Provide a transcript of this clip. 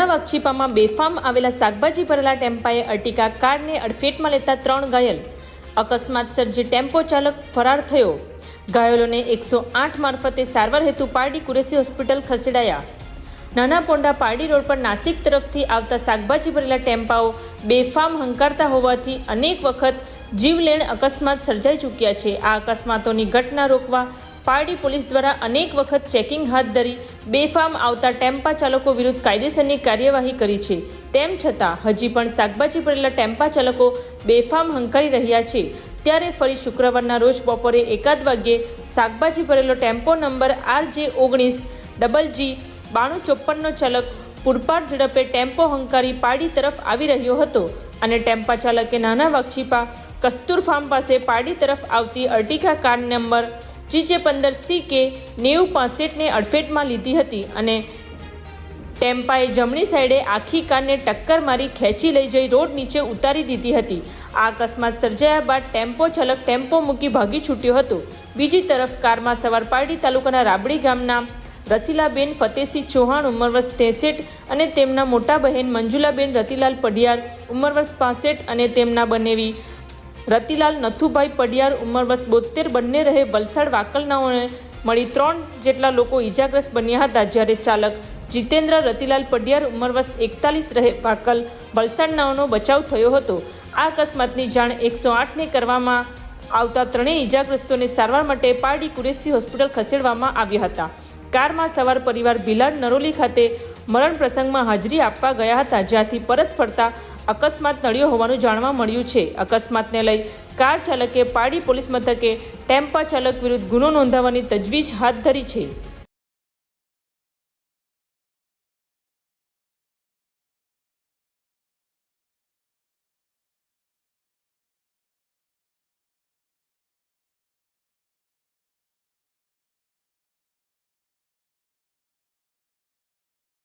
વાક્ષીપામાં બેફામ આવેલા શાકભાજી ભરેલા ટેમ્પાએ અર્ટિકા કારને અડફેટમાં લેતા ત્રણ ઘાયલ. અકસ્માત સર્જી ટેમ્પો ચાલક ફરાર થયો. ઘાયલોને એકસો આઠ મારફતે સારવાર હેતુ પારડી કુરેશી હોસ્પિટલ ખસેડાયા. નાના પોંડા પારડી રોડ પર નાસિક તરફથી આવતા શાકભાજી ભરેલા ટેમ્પાઓ બેફામ હંકારતા હોવાથી અનેક વખત જીવલેણ અકસ્માત સર્જાઈ ચૂક્યા છે. આ અકસ્માતોની ઘટના રોકવા પારડી પોલીસ દ્વારા અનેક વખત ચેકિંગ હાથ ધરી બેફામ આવતા ટેમ્પા ચાલકો વિરુદ્ધ કાયદેસરની કાર્યવાહી કરી છે. તેમ છતાં, હજી પણ શાકભાજી ભરેલા ટેમ્પા ચાલકો બેફામ હંકારી રહ્યા છે. ત્યારે ફરી શુક્રવારના રોજ બપોરે એકાદ વાગ્યે શાકભાજી ભરેલો ટેમ્પો નંબર આર જે ઓગણીસ ડબલ જી બાણું ચોપ્પનનો ચાલક પૂરપાટ ઝડપે ટેમ્પો હંકારી પાડી તરફ આવી રહ્યો હતો અને ટેમ્પા ચાલકે નાના વાક્ષીપા કસ્તુર ફાર્મ પાસે પાડી તરફ આવતી અર્ટિકા કાર નંબર જીજે પંદર સી કે નેવું પાસઠને અડફેટમાં લીધી હતી અને ટેમ્પાએ જમણી સાઈડે આખી કારને ટક્કર મારી ખેંચી લઈ જઈ રોડ નીચે ઉતારી દીધી હતી. આ અકસ્માત સર્જાયા બાદ ટેમ્પો ચાલક ટેમ્પો મૂકી ભાગી છૂટ્યો હતો. બીજી તરફ કારમાં સવાર પારડી તાલુકાના રાબડી ગામના રસીલાબેન ફતેસિંહ ચૌહાણ ઉંમર વર્ષ ત્રેસઠ અને તેમના મોટા બહેન મંજુલાબેન રતિલાલ પઢિયાર ઉંમર વર્ષ પાસઠ અને તેમના બનેવી રતિલાલ નથુભાઈ પડિયાર ઉંમર વર્ષ બોતેર બંને રહે વલસાડ વાકલનાઓને મળી ત્રણ જેટલા લોકો ઈજાગ્રસ્ત બન્યા હતા જ્યારે ચાલક જીતેન્દ્ર રતિલાલ પડિયાર ઉંમર વર્ષ એકતાલીસ રહે વાકલ વલસાડનાઓનો બચાવ થયો હતો. આ અકસ્માતની જાણ એકસો આઠને કરવામાં આવતા ત્રણેય ઈજાગ્રસ્તોને સારવાર માટે પારડી કુરેશી હોસ્પિટલ ખસેડવામાં આવ્યા હતા. કારમાં સવાર પરિવાર ભિલાડ નરોલી ખાતે મરણ પ્રસંગમાં હાજરી આપવા ગયા હતા, જ્યાંથી પરત ફરતા અકસ્માત નડ્યો હોવાનું જાણવા મળ્યું છે. અકસ્માતને લઈ કાર ચાલકે પારડી પોલીસ મથકે, ટેમ્પા ચાલક વિરુદ્ધ ગુનો નોંધાવવાની તજવીજ હાથ ધરી છે.